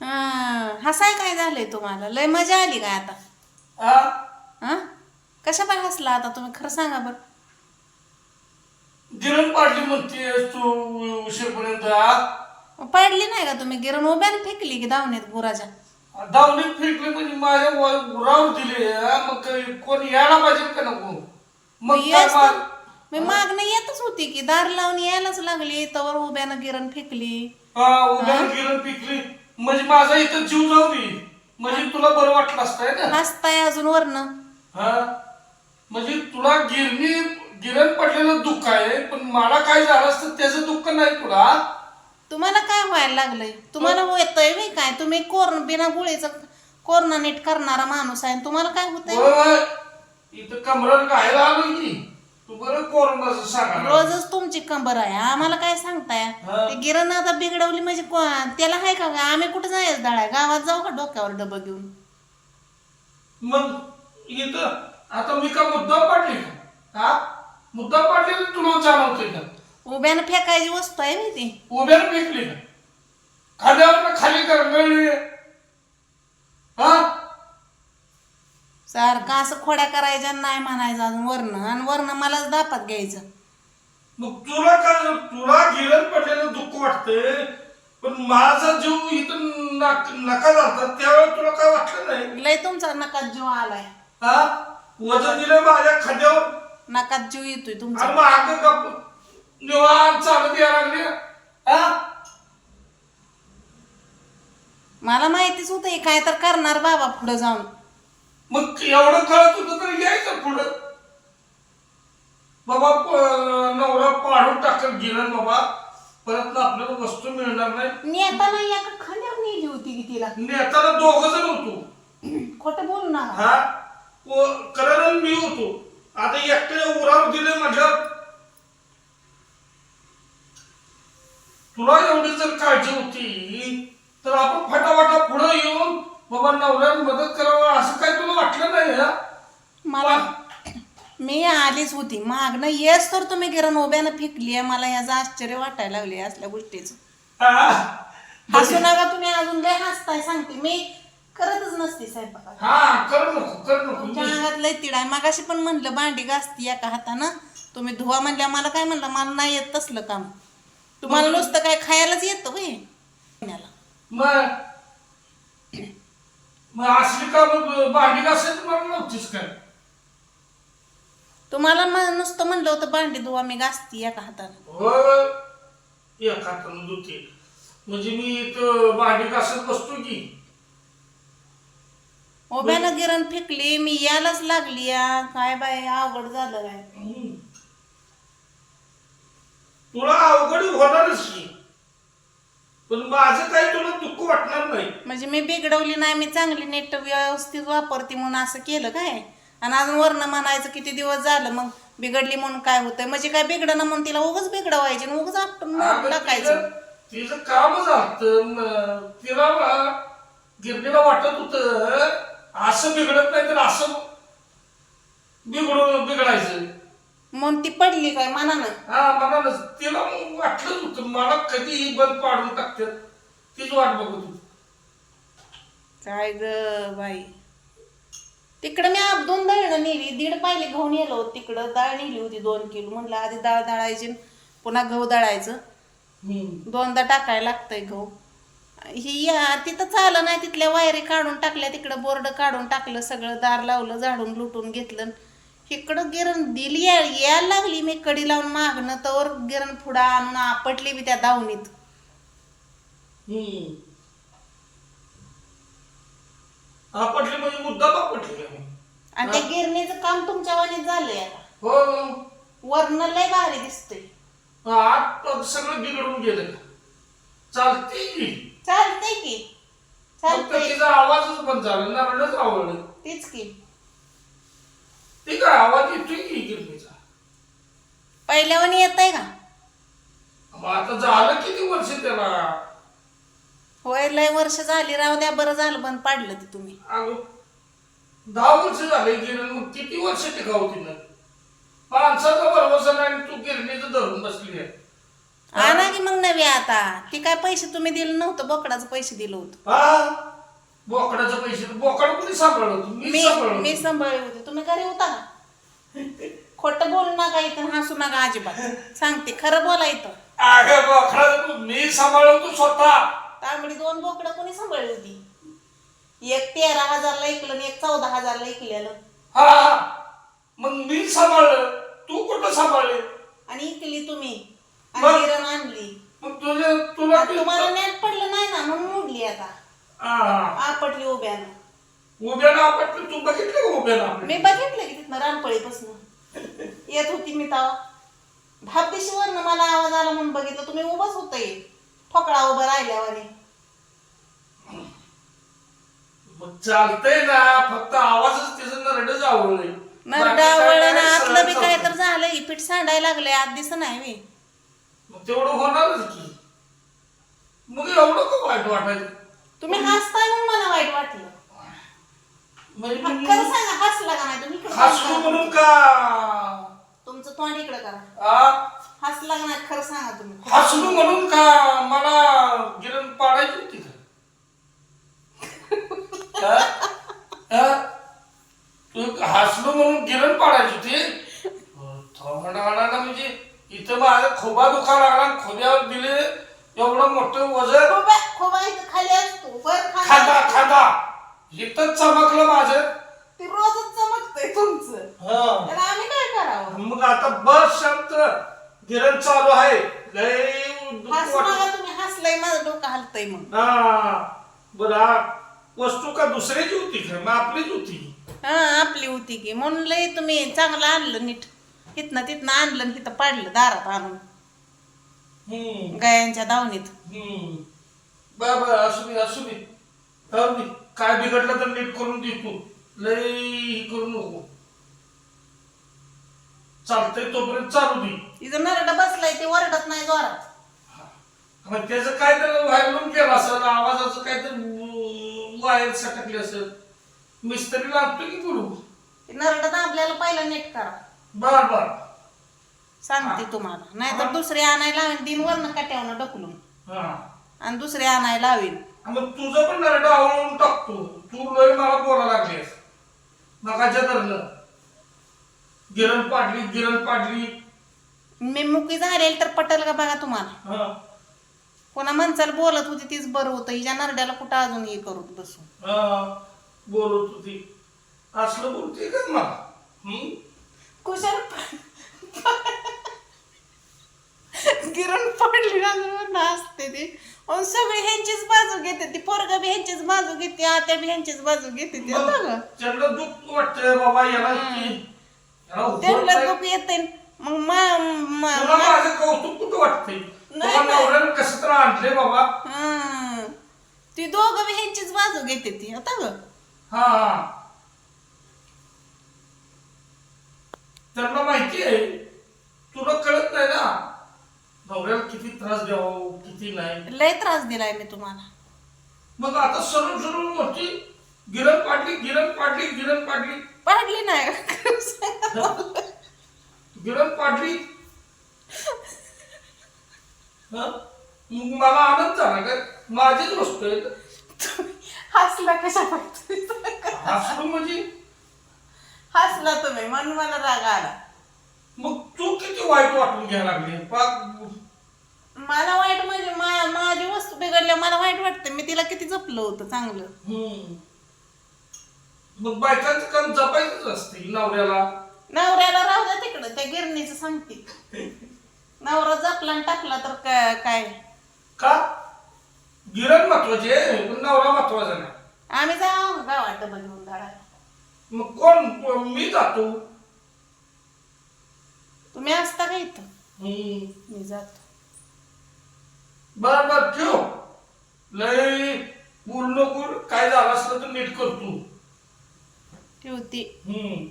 हा, हसाय काय झालंय तुम्हाला? लय मजा आली काय आता? हा? हा? कशा पाय हसला आता तुम्ही? खरं सांगा बरं. गिरण पाडली म्हणते तू उशीरपर्यंत पाडली नाही का तुम्ही? गिरण उभ्याने फेकली की दावणीत गुराच्या? दावणीत फेकली म्हणजे माझ्या व- उरावर दिले? मग कोणी यायला पाहिजे का नको? मग मी मागणं येतच होती की दार लावून यायलाच लागली तवर उभ्यानं गिरण फेकली. हा उद्या गिरण पिकली. म्हणजे माझा इथं जीव जाऊ दे. म्हणजे तुला बरं वाटलं असतंय ना? अजून वरनं. हा? म्हणजे तुला गिरणी गिरण पडलेलं दुःख आहे पण मला काय झालं असतं त्याचं दुःख नाही तुला? तुम्हाला काय व्हायला लागलंय? तुम्हाला होतंय मी काय? तुम्ही कोरोना बिना गोळीचं कोरोना नीट करणारा माणूस आहे आणि तुम्हाला काय होतंय? होय, इथं कमरात घायला आलो की. सांगा रोजच तुमची कंबर आहे. आम्हाला काय सांगताय? हा. ते गिरण आता बिघडवली म्हणजे को- त्याला आहे का? आम्ही कुठं जायचं दळाय गावात जाऊ का डोक्यावर डबं घेऊन? मग इथं आता मी का मुद्दा पाडली का? हा? मुद्दा पाडली तर तुला जाणवतोय का? उभ्यानं फेकायची वस्तू आहे मी ती. उभ्याला फेकली का? खाद्यावर खाली करंगळली हा? सारखं असं खोड्या करायच्या आणि नाही म्हणायचं अजून वरनं. आणि वरनं मलाच दापात घ्यायचं. मग तुला काय तुला गिरण पडलेलं दुःख वाटतंय. पण माझा जीव इथं नक- नका झालता त्यावेळेस तुला काय वाटलं नाही? लय तुमचा नकात जीव आलाय. हा? वजन दिलं माझ्या खाद्यावर? नकात जीव येतोय तुमचा. आणि मग अगं गप निवांत चालत यायला लागली. हा? मला माहितीच होतं काय तर करणार बाबा पुढे जाऊन. मग एवढं कळत होतं तर यायचं पुढं. बाबा नवरा पाडून टाकत गिरण बाबा. परत ना आपल्याला वस्तू मिळणार नाही. नेताना एका खांद्यावर नेली होती की तिला? नेताना दोघ जण होतो. खोटं बोलू नका. हा? करायला मी होतो. आता एकट्या उरावर दिले म्हटल्यावर तुला एवढी जर काळजी होती तर आपण फटाफटा पुढे येऊन बाबा नवऱ्याला मदत करावं असं काय तुला वाटलं नाही मला मी आलीच होती. मागणं येस तर तुम्ही गिरण उभ्यानं फेकली आहे. मला याचं आश्चर्य वाटायला लागले असल्या गोष्टीचं. हा? हसू नका तुम्ही अजून लय हसताय सांगते. मी करतच नसते स्वयंपाक हा कर नको कर तुमच्या नको अंगात लय तिडाय मागाशी पण म्हणलं भांडी घासती एका हातानं. तुम्ही धुवा म्हणल्या मला काय म्हणलं मला नाही येत तसलं काम. तुम्हाला नुसतं काय खायलाच येतं महिन्याला. मग? मग असली का मग भांडी घासायची मला नव्हतीच काय? तुम्हाला म- नुसतं म्हणलं होतं भांडी धुवा मी घासती एका हातानं. हो एका हातानं धुते. म्हणजे मी इथं भांडी घासत बसतो की. उभ्यानं गिरण फेकली मी यायलाच लागली या. काय बाय अवघड झालं काय? हम्म. तुला अवघड होणारच की. पण माझं काही तुला दुःख वाटणार नाही. म्हणजे मी बिघडवली नाही मी चांगली नेट व्यवस्थित वापरते म्हणून असं केलं काय? आणि अजून वर्ण म्हणायचं किती दिवस झालं मग बिघडली म्हणून काय होतंय? म्हणजे काय बिघडणं म्हणून तिला उगच बिघडवायची आणि उगच अगं टाकायचं. तिचं तिचं कामच असतं तिला गिरणीला वाटत होत असं बिघडत नाही तर असं बिघडून बिघडायचं म्हणून ती पडली काय मनानं? हा मला तिला मग वाटलंच होतं मला कधीही बंद पाडून टाकतात. तीच वाट बघत होती. काय ग बाई? तिकडं मी आप दोन दळणं नेली. दीड पायले नेलं होतं तिकडं. डाळ नेली होती दोन किलो. म्हणलं आधी डाळ दळायची पुन्हा गहू दळायचं. हम्म. दोनदा टाकायला लागतंय गहू. ही या तिथं चालं नाही. तिथल्या वायरी काढून टाकल्या. तिकडं बोर्ड काढून टाकलं. सगळं दार लावलं झाडून लुटून घेतलं इकडं गिरण दिली या- यायला लागली मी कडी लावून मागणं तर गिरण पुढं आणून आपटली बी त्या हम्म. आपटली म्हणजे मुद्दा आपटली? आणि त्या गिरणीचं काम तुमच्या वाणीत झालंय हो. वर्ण लय भारी दिसतंय. आत सगळं बिघडून गेलं चालते की. चालतंय की. तिचा आवाजच बंद झाला नारळच आवडलं. तीच की. ते काय आवाज येतोय की गिरणीचा पहिल्यावानी येत आहे का? मग आता झालं किती वर्ष त्याला? होय लय वर्ष झाली. राहू द्या बरं झालं बंद पाडलं ते तुम्ही. अगं दहा वर्ष झाले गिरण मग किती वर्ष टिकाव तिनं? माणसाचा भरवसा नाही आणि तू गिरणीचं धरून बसली आहे. आणा की मग नवी आता. ती काय पैसे तुम्ही दिलं नव्हतं बोकडाचं पैसे दिलं होतं. हा? बोकडाचे पैसे बोकड कोणी सांभाळलं? होतं? मी मी सांभाळलं मी होतं. सांभाळले होते. तुम्ही घरी होता का? खोटं बोलू नका इथं हसू नका अजिबात. सांगते खरं बोला इथं. अगं मी सांभाळलं होतो स्वतः. तांबडी दोन बोकडं कोणी सांभाळली होती? एक तेरा हजारला ऐकलं आणि एक चौदा हजारला ऐकलेलं. हा. मग मी सांभाळलं. तू कुठं सांभाळले? आणि इकली तुम्ही. मग? आणि आणली. मग तुझे तुला तुम्हाला नेट पडलं नाही ना म्हणून मोडली आता. आपटली उभ्यानं. उभ्या ना आपण तू बघितलं का उभ्या ना मी बघितलं की तिथनं रामपळीपासून येत होती मी तेव्हा. धापदिशीवरनं मला आवाज आला म्हणून बघितलं तुम्ही उभंच होते ठोकळा उभं राहिल्यावाने. मग चालतंय ना फक्त आवाजच त्याचं नरडच आवडलंय नरडा वळण आतलं बी काय तर झालं की पीठ सांडायला लागलंय आत दिसत नाही मी मग तेवढं होणारच की. मग एवढं का वाईट वाटायचं? तुम्ही हसताय म्हणून मला वाईट वाटलं म्हणजे मग मी खरं सांगा हसला का नाही तुम्ही इकडं हसलो. म्हणून का तुमचं तोंड इकडं करा आ? हसला का नाही खरं सांगा तुम्ही हसलो म्हणून का मला गिरण पाडायची होती का हा? हा? तू हसलो म्हणून गिरण पाडायची होती थोडाना म्हणजे इथं माझा खोबा दुखा लागला आणि खोब्यावर दिले एवढं मोठं वजन? खोबा खोबा इथं खाली असतो वर खांदा खांदा. इथंच चमकलं माझं. ते रोजच चमकतंय तुमचं. हा. तर आम्ही काय करावं? मग आता बस शांत गिरण चालू आहे. लय हसू. नका तुम्ही हसलंय माझं डोकं हलतंय मग हा. बरं हा वस्तू का दुसऱ्याची होती का? मग आपलीच होती. हा आपली होती की. म्हणून लय तुम्ही चांगलं आणलं नीट. इथनं तिथनं आणलं आणि इथं पाडलं दारात आणून. हम्म. गायांच्या दावणीत. हम्म. बर बर असू दे असू दे. जाऊ दे. काय बिघडलं तर नीट करून दे तू. लय हे करू नको. चालतंय तोपर्यंत चालू दे. तिचं नरडा बसलाय ते ओरडत नाही जोरात. मग त्याचं काय तर व्हायलून केलं असेल आवाजाचं काय तर वायर सटकले असेल. मिस्त्री लागतो की बोलू ते नरडा दाबल्याला पहिला नीट करा. बर बर. सांगते तुम्हाला. नाहीतर दुसरे आणायला लावीन दिन वरनं काट्यावनं ढकलून. हा. आणि दुसरे आणायला लावीन मग तुझं पण नरड आवळून टाकतो. तू लय मला बोला लागलीस नकाच्या धरलं गिरण पाडली गिरण पाडली. मी मुकी झालेली तर पटेल का बघा तुम्हाला? हा. कोणा माणसाला बोलत होती तीच बरं होतं. हिच्या नरड्याला कुठं अजून हे करू बसू हा बोलत होती. असलं बोलते का मला? कुशल गिरण पडली ना म्हणून असते ती. अहो, सगळी ह्यांचीच बाजू घेते ती. पोरगा बी ह्यांचीच बाजू घेते आत्या बी ह्यांचीच बाजू घेते ती? त्यांना दुःख वाटतंय बाबा याला की याला उभं त्यांना. दुःख येते मग मा- मा- तुला मा- माझं कौतुक कुठं वाटतंय? नाही, तुला नाही. नवऱ्यानं कसं तर बाबा. हं. ती दोघं बी ह्यांचीच बाजू घेते ती. आता ग. हा हा. त्यांना माहिती आहे तुला कळत नाही ना? नाही लय त्रास दिलाय मी तुम्हाला. मग आता सरळ सरळ मोठी गिरण पाडली गिरण पाडली गिरण पाडली. पाडली नाही. गिरण पाडली. हा? मग मला आनंद झाला काय माझीच गोष्ट आहे. हसला कशा पाहिजे हसलो म्हणजे? हसला तुम्ही म्हणून मला राग आला. मग तू किती वाईट वाटून घ्यायला लागली? पाक मला वाईट म्हणजे मा- माझी वस्तू बिघडल्या मला वाईट वाटतं मी तिला किती जपलं होतं चांगलं. हम्म. मग बायकांचं काम जपायचंच असते नवऱ्याला? नवऱ्याला राहू द्या तिकडं त्या गिरणीचं सांगते. नवरा जपला आणि टाकला तर काय काय? का? गिरण महत्वाची पण नवरा महत्त्वाचा नाही. आम्ही जाऊ गावात डबल घेऊन धाडायला. मग कोण? मी जातो. तुम्ही असता का इथं? हम्म. मी जातो. बर बर ठेव. लय नको काय झालं असलं तर नीट करतो ठेवते. हम्म.